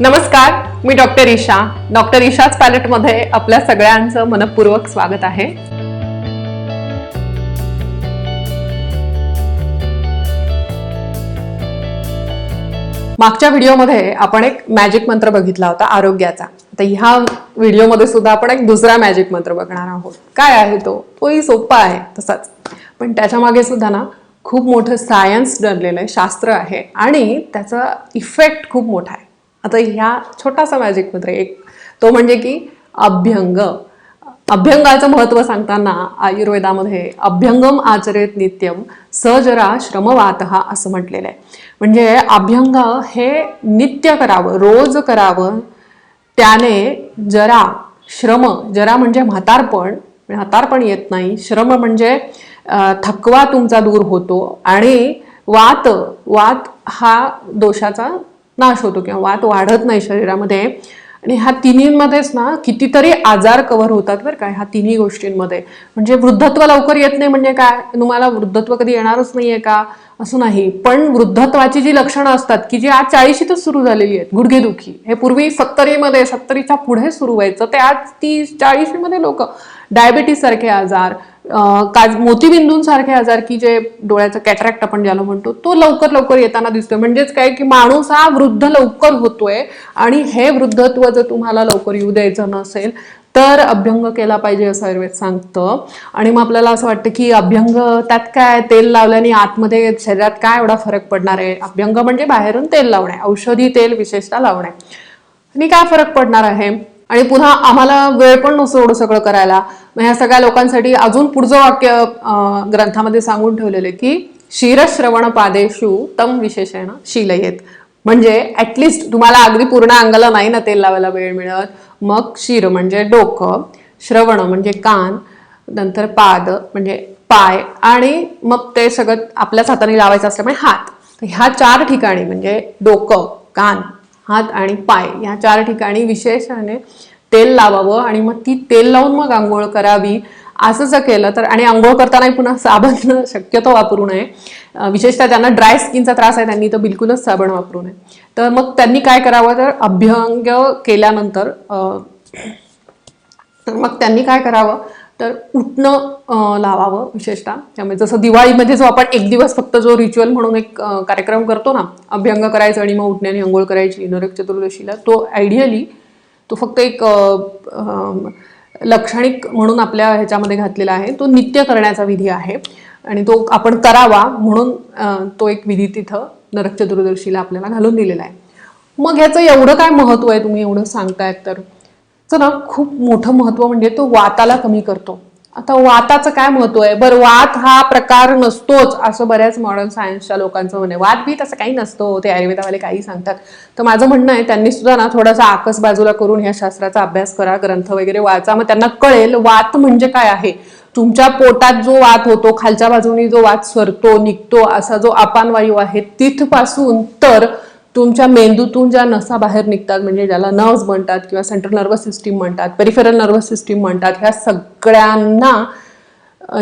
नमस्कार मी doctor Isha. Doctor ईशाच पॅलेटमध्ये आपल्या सगळ्यांचं मनपूर्वक स्वागत आहे. मागच्या व्हिडिओमध्ये आपण एक मॅजिक मंत्र बघितला होता आरोग्याचा. तर ह्या व्हिडिओमध्ये सुद्धा आपण एक दुसरा मॅजिक मंत्र बघणार आहोत. काय आहे तो? तोही सोपा आहे तसाच. पण त्याच्यामागे सुद्धा ना खूप मोठं सायन्स डरलेलं आहे शास्त्र आहे. आणि त्याचा इफेक्ट खूप मोठा आहे. आता ह्या छोटासा मॅजिक मंत्र एक तो म्हणजे की अभ्यंग. अभ्यंगाचं महत्त्व सांगताना आयुर्वेदामध्ये अभ्यंगम आचरेत नित्यम सजरा श्रमवात हा असं म्हटलेलं आहे. म्हणजे अभ्यंग हे नित्य करावं रोज करावं. त्याने जरा श्रम जरा म्हणजे म्हातारपण म्हातारपण येत नाही. श्रम म्हणजे थकवा तुमचा दूर होतो. आणि वात वात हा दोषाचा नाश होतो किंवा वात वाढत नाही शरीरामध्ये. आणि ह्या तिन्हींमध्येच ना कितीतरी आजार कव्हर होतात बरं काय ह्या तिन्ही गोष्टींमध्ये. म्हणजे वृद्धत्व लवकर येत नाही म्हणजे काय? तुम्हाला वृद्धत्व कधी येणारच नाहीये का? असं नाही. पण वृद्धत्वाची जी लक्षणं असतात की जी आज चाळीशीतच सुरू झालेली आहेत गुडघेदुखी हे पूर्वी सत्तरीमध्ये सत्तरीच्या पुढे सुरू व्हायचं ते आज तीस चाळीशीमध्ये लोक डायबिटीस सारखे आजार काज मोतीबिंदूंसारखे आजार की जे डोळ्याचं कॅटरॅक्ट आपण ज्याला म्हणतो तो लवकर लवकर येताना दिसतोय. म्हणजेच काय की माणूस हा वृद्ध लवकर होतोय आणि हे वृद्धत्व जर तुम्हाला लवकर येऊ द्यायचं नसेल तर अभ्यंग केला पाहिजे असं आयुर्वेद सांगतं. आणि मग आपल्याला असं वाटतं की अभ्यंग त्यात काय तेल लावल्याने आतमध्ये शरीरात काय एवढा फरक पडणार आहे? अभ्यंग म्हणजे बाहेरून तेल लावणे औषधी तेल विशेषतः लावणे आणि काय फरक पडणार आहे? आणि पुन्हा आम्हाला वेळ पण नसतो एवढं सगळं करायला. मग ह्या सगळ्या लोकांसाठी अजून पुढचं वाक्य ग्रंथामध्ये सांगून ठेवलेलं आहे की शिरश्रवण पादेशू तम विशेषण शीलयेत. म्हणजे ऍटलिस्ट तुम्हाला अगदी पूर्ण अंगाला नाही ना तेल लावायला वेळ मिळत. मग शिर म्हणजे डोकं श्रवण म्हणजे कान नंतर पाद म्हणजे पाय आणि मग ते सगळं आपल्याच हाताने लावायचं असल्यामुळे हात. तर ह्या चार ठिकाणी म्हणजे डोकं कान हात आणि पाय ह्या चार ठिकाणी विशेषाने तेल लावावं आणि मग ती तेल लावून मग आंघोळ करावी असं जर केलं तर आणि आंघोळ करताना पुन्हा साबण शक्यतो वापरू नये. विशेषतः ज्यांना ड्राय स्किनचा त्रास आहे त्यांनी तर बिलकुलच साबण वापरू नये. तर मग त्यांनी काय करावं तर अभ्यंग केल्यानंतर तर मग त्यांनी काय करावं? तर उठणं लावावं विशेषतः. त्यामुळे जसं दिवाळीमध्ये जो आपण एक दिवस फक्त जो रिच्युअल म्हणून एक कार्यक्रम करतो ना अभ्यंग करायचं आणि मग उठण्याने अंघोळ करायची नरक चतुर्दशीला तो आयडियली तो फक्त एक लक्षणिक लाक्षणिक म्हणून आपल्या ह्याच्यामध्ये घातलेला आहे. तो नित्य करण्याचा विधी आहे. आणि तो आपण करावा म्हणून तो एक विधी तिथं नरक चतुर्दशीला आपल्याला घालून दिलेला आहे. मग ह्याचं एवढं काय महत्त्व आहे? तुम्ही एवढं सांगतायत तर. ना खूप मोठं महत्त्व म्हणजे तो वाताला कमी करतो. आता वाताचं काय महत्त्व आहे? बरं वात हा प्रकार नसतोच असं बऱ्याच मॉडर्न सायन्सच्या लोकांचं म्हणणं आहे. वात बी तसं काही नसतो ते आयुर्वेदावाले काही सांगतात. तर माझं म्हणणं आहे त्यांनी सुद्धा ना थोडासा आकस बाजूला करून ह्या शास्त्राचा अभ्यास करा ग्रंथ वगैरे वाचा. मग त्यांना कळेल वात म्हणजे काय आहे? तुमच्या पोटात जो वात होतो खालच्या बाजूनी जो वात सरतो निघतो असा जो अपानवायू आहे तिथपासून तर तुमच्या मेंदूतून ज्या नसा बाहेर निघतात म्हणजे ज्याला नर्व्स म्हणतात किंवा सेंट्रल नर्वस सिस्टीम म्हणतात पेरिफेरल नर्वस सिस्टीम म्हणतात ह्या सगळ्यांना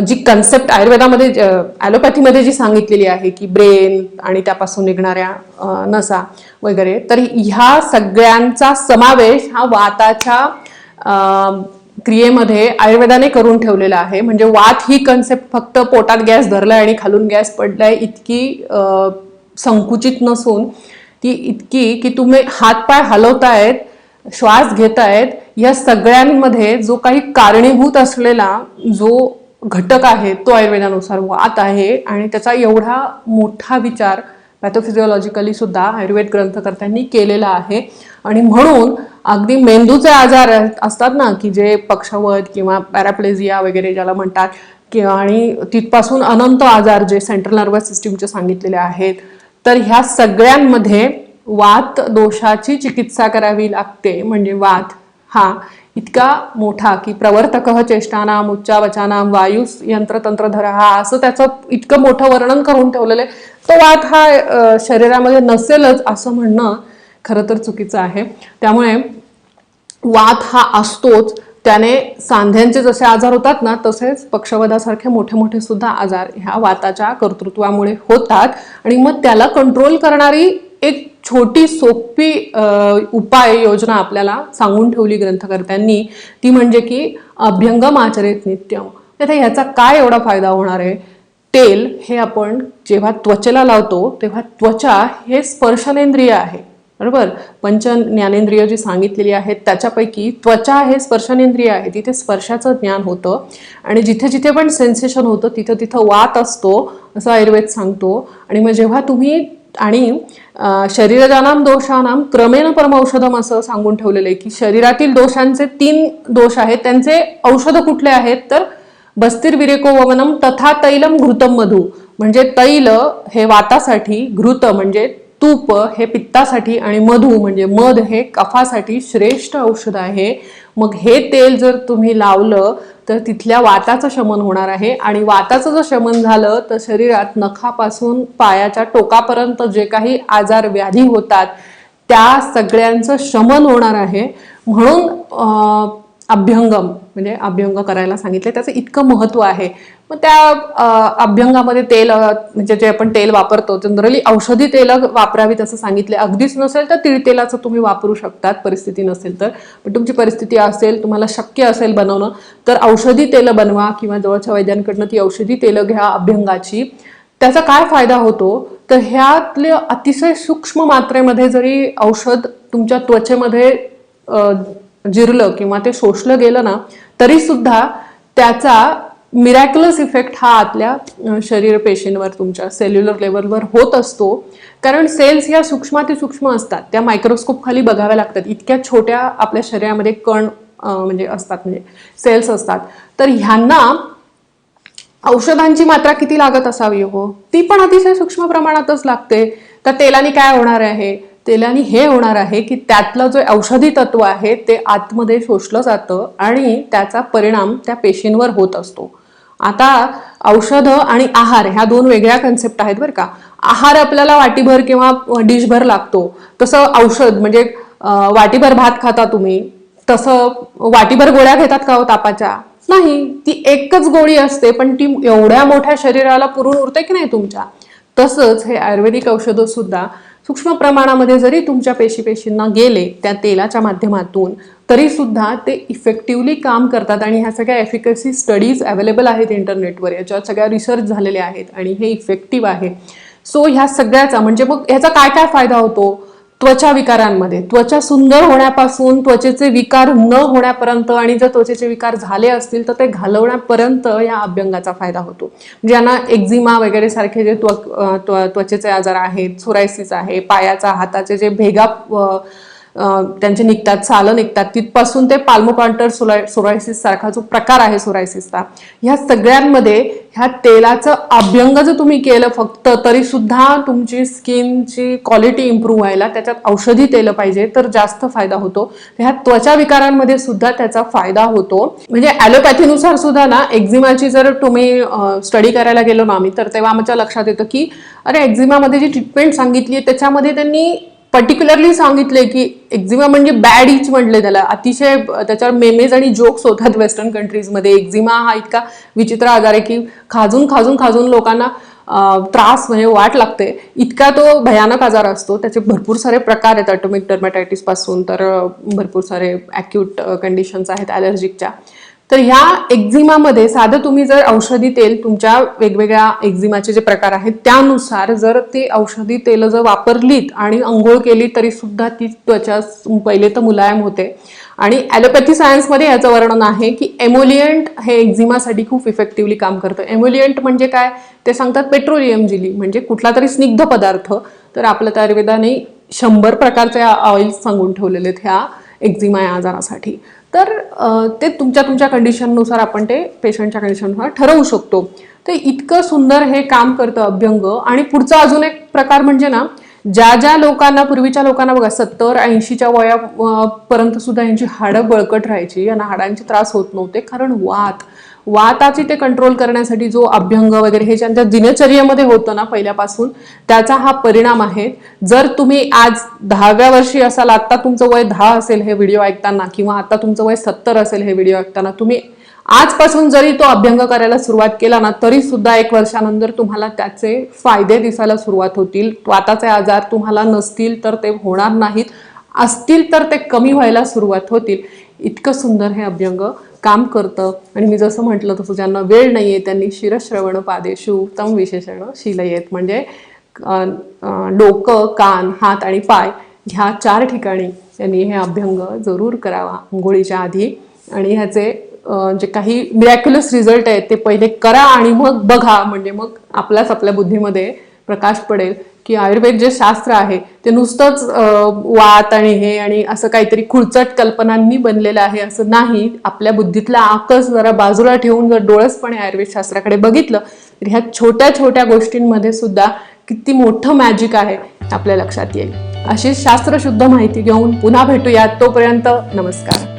जी कन्सेप्ट आयुर्वेदामध्ये ॲलोपॅथीमध्ये जी सांगितलेली आहे की ब्रेन आणि त्यापासून निघणाऱ्या नसा वगैरे तर ह्या सगळ्यांचा समावेश हा वाताच्या क्रियेमध्ये आयुर्वेदाने करून ठेवलेला आहे. म्हणजे वात ही कन्सेप्ट फक्त पोटात गॅस धरलाय आणि खालून गॅस पडलाय इतकी संकुचित नसून ती इतकी की तुम्ही हातपाय हलवतायत श्वास घेतायत या सगळ्यांमध्ये जो काही कारणीभूत असलेला जो घटक आहे तो आयुर्वेदानुसार वात आहे आणि त्याचा एवढा मोठा विचार पॅथोफिजिओलॉजिकली सुद्धा आयुर्वेद ग्रंथकर्त्यांनी केलेला आहे. आणि म्हणून अगदी मेंदूचे आजार असतात ना की जे पक्षवध किंवा पॅराप्लेझिया वगैरे ज्याला म्हणतात किंवा आणि तिथपासून अनंत आजार जे सेंट्रल नर्वस सिस्टीमचे सांगितलेले आहेत तर ह्या सगळ्यांमध्ये वात दोषाची चिकित्सा करावी लागते. म्हणजे वात हा इतका मोठा की प्रवर्तक चेष्टानाम उच्चावचानाम वायू यंत्रतंत्रधर हा असं त्याचं इतकं मोठं वर्णन करून ठेवलेलं आहे. तो वात हा शरीरामध्ये नसेलच असं म्हणणं खरं तर चुकीचं आहे. त्यामुळे वात हा असतोच. त्याने सांध्यांचे जसे आजार होतात ना तसेच पक्षवधासारखे मोठे मोठे सुद्धा आजार ह्या वाताच्या कर्तृत्वामुळे होतात. आणि मग त्याला कंट्रोल करणारी एक छोटी सोपी उपाय योजना आपल्याला सांगून ठेवली ग्रंथकर्त्यांनी. ती म्हणजे की अभ्यंगम आचरित नित्यम. आता ह्याचा काय एवढा फायदा होणार आहे? तेल हे आपण जेव्हा त्वचेला लावतो तेव्हा त्वचा हे स्पर्शनेंद्रिय आहे. बरोबर? पंच ज्ञानेंद्रिय जी सांगितलेली आहेत त्याच्यापैकी त्वचा हे स्पर्शनेंद्रिय आहे. तिथे स्पर्शाचं ज्ञान होतं. आणि जिथे जिथे पण सेन्सेशन होतं तिथं तिथं वात असतो असं आयुर्वेद सांगतो. आणि मग जेव्हा तुम्ही आणि शरीरजानाम दोषानाम क्रमेण परमौषधम असं सांगून ठेवलेलं आहे की शरीरातील दोषांचे तीन दोष आहेत. त्यांचे औषध कुठले आहेत? तर बस्तीर विरेको वमनम तथा तैलम घृतम मधु. म्हणजे तैल हे वातासाठी घृत म्हणजे तूप हे पित्तासाठी आणि मधू म्हणजे मध हे कफासाठी श्रेष्ठ औषध आहे. मग हे तेल जर तुम्ही लावलं तर तिथल्या वाताचं शमन होणार आहे. आणि वाताचं जर शमन झालं तर शरीरात नखापासून पायाच्या टोकापर्यंत जे काही आजार व्याधी होतात त्या सगळ्यांचं शमन होणार आहे. म्हणून अभ्यंगम म्हणजे अभ्यंग करायला सांगितले. त्याचं इतकं महत्त्व आहे. मग त्या अभ्यंगामध्ये तेल म्हणजे जे आपण तेल वापरतो जनरली औषधी तेल वापरावीत असं सांगितले. अगदीच नसेल तर तिळतेलाचं तुम्ही वापरू शकतात परिस्थिती नसेल तर. पण तुमची परिस्थिती असेल तुम्हाला शक्य असेल बनवणं तर औषधी तेल बनवा किंवा जवळच्या वैद्यांकडनं ती औषधी तेलं घ्या अभ्यंगाची. त्याचा काय फायदा होतो? तर ह्यातले अतिशय सूक्ष्म मात्रेमध्ये जरी औषध तुमच्या त्वचेमध्ये जिरलं किंवा ते शोषलं गेलं ना तरी सुद्धा त्याचा मिरॅक्युलस इफेक्ट हा आतल्या शरीर पेशींवर तुमच्या सेल्युलर लेवलवर होत असतो. कारण सेल्स या सूक्ष्मातिसूक्ष्म असतात. त्या मायक्रोस्कोप खाली बघाव्या लागतात. इतक्या छोट्या आपल्या शरीरामध्ये कण म्हणजे असतात म्हणजे सेल्स असतात. तर ह्यांना औषधांची मात्रा किती लागत असावी हो? ती पण अतिशय सूक्ष्म प्रमाणातच लागते. तर तेलाने काय होणार आहे? तेलाने हे होणार आहे की त्यातलं जे औषधी तत्व आहे ते आतमध्ये शोषलं जातं आणि त्याचा परिणाम त्या पेशींवर होत असतो. आता औषधं आणि आहार ह्या दोन वेगळ्या कन्सेप्ट आहेत बरं का. आहार आपल्याला वाटीभर किंवा डिशभर लागतो. तसं औषध म्हणजे वाटीभर भात खाता तुम्ही तसं वाटीभर गोळ्या घेतात का हो तापाच्या? नाही ती एकच गोळी असते पण ती एवढ्या मोठ्या शरीराला पुरून उरते की नाही तुमच्या? तसंच हे आयुर्वेदिक औषधं सुद्धा सूक्ष्म प्रमाणामध्ये जरी तुमच्या पेशी पेशींना गेले त्या तेलाच्या माध्यमातून तरी सुद्धा ते इफेक्टिव्हली काम करतात आणि ह्या सगळ्या एफिकसी स्टडीज अवेलेबल आहेत इंटरनेटवर याच्यावर सगळ्या रिसर्च झालेल्या आहेत आणि हे इफेक्टिव्ह आहे. सो ह्या सगळ्याचा म्हणजे मग ह्याचा काय काय फायदा होतो? त्वचा विकारांमध्ये. त्वचा सुंदर होण्यापासून त्वचेचे विकार न होण्यापर्यंत आणि जर त्वचेचे विकार झाले असतील तर ते घालवण्यापर्यंत या अभ्यंगाचा फायदा होतो. म्हणजे ज्यांना एक्झिमा वगैरे सारखे जे त्व- त्वचेचे आजार आहेत सोरायसिस आहे पायाचा हाताचे जे भेगा त्यांचे निघतात सालं निघतात. तिथपासून ते पाल्मोपांटर सोलाय सोरायसिस सारखा जो प्रकार आहे सोरायसिसचा ह्या सगळ्यांमध्ये ह्या तेलाचं अभ्यंग जर तुम्ही केलं फक्त तरी सुद्धा तुमची स्किनची क्वालिटी इम्प्रूव्ह व्हायला त्याच्यात औषधी तेलं पाहिजे तर जास्त फायदा होतो. ह्या त्वचा विकारांमध्ये सुद्धा त्याचा फायदा होतो. म्हणजे ॲलोपॅथीनुसार सुद्धा ना एक्झिमाची जर तुम्ही स्टडी करायला गेलो ना आम्ही तर तेव्हा आमच्या लक्षात येतं की अरे एक्झिमामध्ये जी ट्रीटमेंट सांगितली आहे त्याच्यामध्ये त्यांनी पर्टिक्युलरली सांगितले की एक्झिमा म्हणजे बॅड इच म्हटले त्याला. अतिशय त्याच्यावर मेमेज आणि जोक्स होतात वेस्टर्न कंट्रीजमध्ये एक्झिमा हा इतका विचित्र आजार आहे की खाजून खाजून खाजून लोकांना त्रास म्हणजे वाट लागते. इतका तो भयानक आजार असतो. त्याचे भरपूर सारे प्रकार आहेत. ऑटोमिक डर्मॅटायटिसपासून तर भरपूर सारे ॲक्यूट कंडिशन्स आहेत. ॲलर्जिकच्या तर ह्या एक्झिमामध्ये साधं तुम्ही जर औषधी तेल तुमच्या वेगवेगळ्या एक्झिमाचे जे प्रकार आहेत त्यानुसार जर ते औषधी तेल जर वापरलीत आणि अंघोळ केली तरी सुद्धा ती त्वचा पहिले तर मुलायम होते. आणि ॲलोपॅथी सायन्समध्ये याचं वर्णन आहे की एमोलियंट हे एक्झिमासाठी खूप इफेक्टिव्हली काम करतं. एमोलियंट म्हणजे काय? ते सांगतात पेट्रोलियम जिली म्हणजे कुठला तरी स्निग्ध पदार्थ. तर आपलं आयुर्वेदाने शंभर प्रकारचे ऑइल्स सांगून ठेवलेले आहेत ह्या एक्झिमा या आजारासाठी. तर ते तुमच्या तुमच्या कंडिशननुसार आपण ते पेशंटच्या कंडिशननुसार ठरवू शकतो. ते इतकं सुंदर हे काम करतं अभ्यंग. आणि पुढचा अजून एक प्रकार म्हणजे ना ज्या ज्या लोकांना पूर्वीच्या लोकांना बघा सत्तर ऐंशीच्या वया पर्यंत सुद्धा यांची हाडं बळकट राहायची यांना हाडांचे त्रास होत नव्हते कारण वात. वाताची ते कंट्रोल करण्यासाठी जो अभ्यंग वगैरे हे ज्यांच्या दिनचर्येमध्ये होतं ना पहिल्यापासून त्याचा हा परिणाम आहे. जर तुम्ही आज दहाव्या वर्षी असाल आता तुमचं वय दहा असेल हे व्हिडिओ ऐकताना किंवा आता तुमचं वय सत्तर असेल हे व्हिडिओ ऐकताना तुम्ही आजपासून जरी तो अभ्यंग करायला सुरुवात केला ना तरी सुद्धा एक वर्षानंतर तुम्हाला त्याचे फायदे दिसायला सुरुवात होतील. वाताचे आजार तुम्हाला नसतील तर ते होणार नाहीत. असतील तर ते कमी व्हायला सुरुवात होतील. इतकं सुंदर हे अभ्यंग. काम करतं. आणि मी जसं म्हटलं तसं ज्यांना वेळ नाही आहे त्यांनी शिरश्रवण पादेशु उत्तम विशेषण शिलयेत म्हणजे डोकं कान हात आणि पाय ह्या चार ठिकाणी त्यांनी हे अभ्यंग जरूर करावा आंघोळीच्या आधी. आणि ह्याचे जे काही मिरॅक्युलस रिझल्ट आहेत ते पहिले करा आणि मग बघा. म्हणजे मग आपल्याच आपल्या बुद्धीमध्ये प्रकाश पडेल. की आयुर्वेद जे शास्त्र आहे ते नुसतंच वात आणि हे आणि असं काहीतरी खुळचट कल्पनांनी बनलेलं आहे असं नाही. आपल्या बुद्धीतला आकस जरा बाजूला ठेवून जर डोळसपणे आयुर्वेद शास्त्राकडे बघितलं तर ह्या छोट्या छोट्या गोष्टींमध्ये सुद्धा किती मोठं मॅजिक आहे आपल्या लक्षात येईल. अशी शास्त्रशुद्ध माहिती घेऊन पुन्हा भेटूयात. तोपर्यंत नमस्कार.